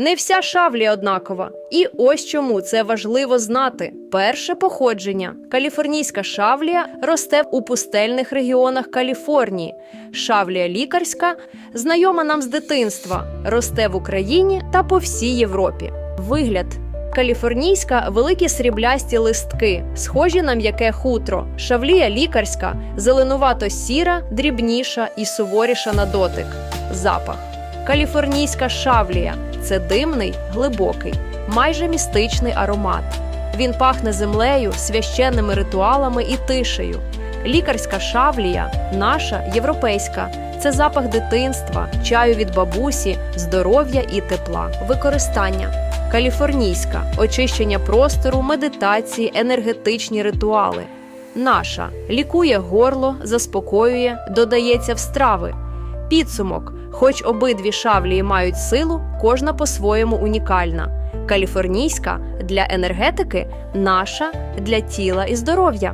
Не вся шавлія однакова. І ось чому це важливо знати. Перше походження. Каліфорнійська шавлія росте у пустельних регіонах Каліфорнії. Шавлія лікарська, знайома нам з дитинства, росте в Україні та по всій Європі. Вигляд. Каліфорнійська великі сріблясті листки, схожі на м'яке хутро. Шавлія лікарська, зеленувато сіра, дрібніша і суворіша на дотик. Запах. Каліфорнійська шавлія це димний, глибокий, майже містичний аромат. Він пахне землею, священними ритуалами і тишею. Лікарська шавлія, наша європейська, це запах дитинства, чаю від бабусі, здоров'я і тепла. Використання. Каліфорнійська очищення простору, медитації, енергетичні ритуали. Наша лікує горло, заспокоює, додається в страви. Підсумок: хоч обидві шавлії мають силу, кожна по-своєму унікальна. Каліфорнійська для енергетики, наша для тіла і здоров'я.